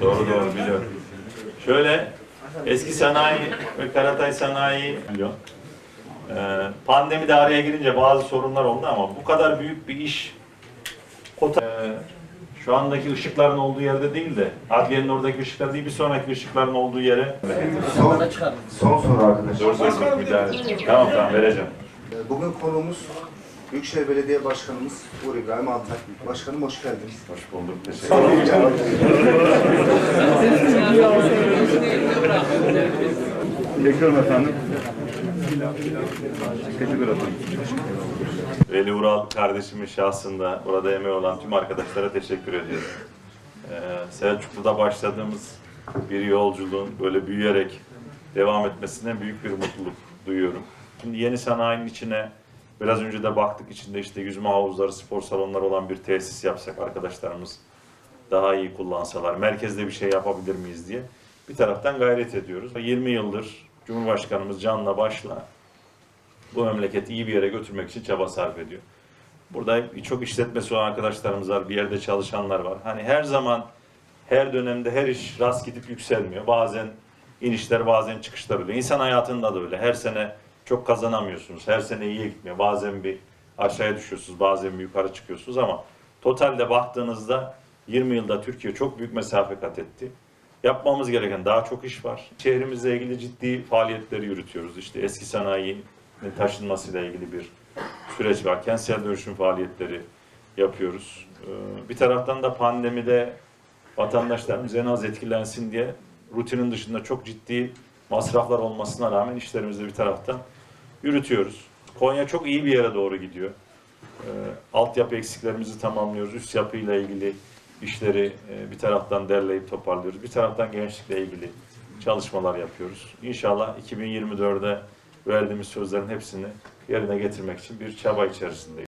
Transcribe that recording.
Doğru doğru biliyorum. Şöyle eski sanayi ve Karatay sanayi milyon. Ee, pandemi de araya girince bazı sorunlar oldu ama bu kadar büyük bir iş kota, e, şu andaki ışıkların olduğu yerde değil de adliyenin oradaki ışıklar değil bir sonraki ışıkların olduğu yere Son, son soru arkadaşlar. Doğru söylüyorsun müdahale. Tamam tamam vereceğim. Bugün konuğumuz Büyükşehir Belediye Başkanımız Uğur İbrahim Altay. Başkanım hoş geldiniz. Hoş bulduk. Teşekkür ederim. Bekliyorum efendim. Teşekkür ederim. Veli Ural kardeşimin şahsında burada emeği olan tüm arkadaşlara teşekkür ediyorum. Ee, Selçuklu'da başladığımız bir yolculuğun böyle büyüyerek devam etmesine büyük bir mutluluk duyuyorum. Şimdi yeni sanayinin içine biraz önce de baktık içinde işte yüzme havuzları, spor salonları olan bir tesis yapsak arkadaşlarımız daha iyi kullansalar, merkezde bir şey yapabilir miyiz diye bir taraftan gayret ediyoruz. 20 yıldır Cumhurbaşkanımız canla başla bu memleketi iyi bir yere götürmek için çaba sarf ediyor. Burada çok işletmesi olan arkadaşlarımız var, bir yerde çalışanlar var. Hani her zaman, her dönemde her iş rast gidip yükselmiyor. Bazen inişler, bazen çıkışlar oluyor. İnsan hayatında da öyle. Her sene çok kazanamıyorsunuz. Her sene iyiye gitmiyor. Bazen bir aşağıya düşüyorsunuz, bazen bir yukarı çıkıyorsunuz ama totalde baktığınızda 20 yılda Türkiye çok büyük mesafe kat etti. Yapmamız gereken daha çok iş var. Şehrimizle ilgili ciddi faaliyetleri yürütüyoruz. İşte eski sanayinin taşınmasıyla ilgili bir süreç var. Kentsel dönüşüm faaliyetleri yapıyoruz. Ee, Bir taraftan da pandemide vatandaşlarımız en az etkilensin diye rutinin dışında çok ciddi masraflar olmasına rağmen işlerimizi bir taraftan yürütüyoruz. Konya çok iyi bir yere doğru gidiyor. Ee, Altyapı eksiklerimizi tamamlıyoruz. Üst yapıyla ilgili işleri e, bir taraftan derleyip toparlıyoruz. Bir taraftan gençlikle ilgili çalışmalar yapıyoruz. İnşallah 2024'de verdiğimiz sözlerin hepsini yerine getirmek için bir çaba içerisindeyiz.